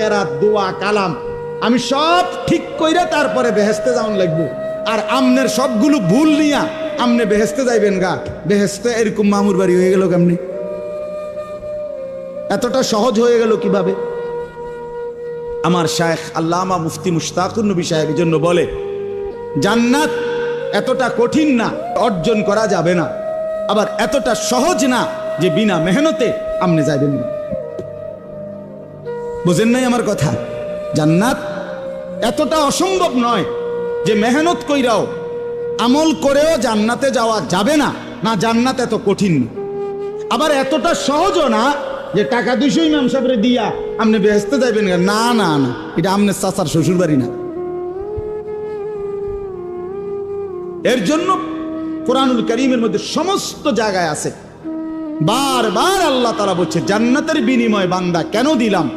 কেরাত, দোয়া, কালাম। আমি সব ঠিক কইরা তারপরে বেহেস্তে যাওয়ান লাগবো। আর আমনের সবগুলো ভুল নিয়া আমনে বেহেস্তে যাইবেন গা। বেহেস্তে এরকম মামুর বাড়ি হয়ে গেল কেমনি? এতটা সহজ হয়ে গেল কীভাবে? আমার শায়েখ আল্লামা মুফতি মুশতাকুর নবী সাহেব এই জন্য বলে, জান্নাত এতটা কঠিন না, অর্জন করা যাবে না। আবার এতটা সহজ না যে বিনা মেহনতে আমনে যাইবেন না। বুঝেন নাই আমার কথা? জান্নাত এতটা অসম্ভব নয় যে মেহনত কইরাও আমল করেও জান্নাতে যাওয়া যাবে না না জান্নাত এত কঠিন আবার এতটা সহজও না যে টাকা দুইশো ইমাম সাহেবরে দিয়া আপনি বেহেস্তে যাইবেন না না না, এটা আমনের চাচার শ্বশুর বাড়ি না। এর জন্য কোরআনুল করিমের মধ্যে সমস্ত জায়গায় আছে। বারবার আল্লাহ তারা বলছে, জান্নাতের বিনিময় বান্দা কেন দিলাম?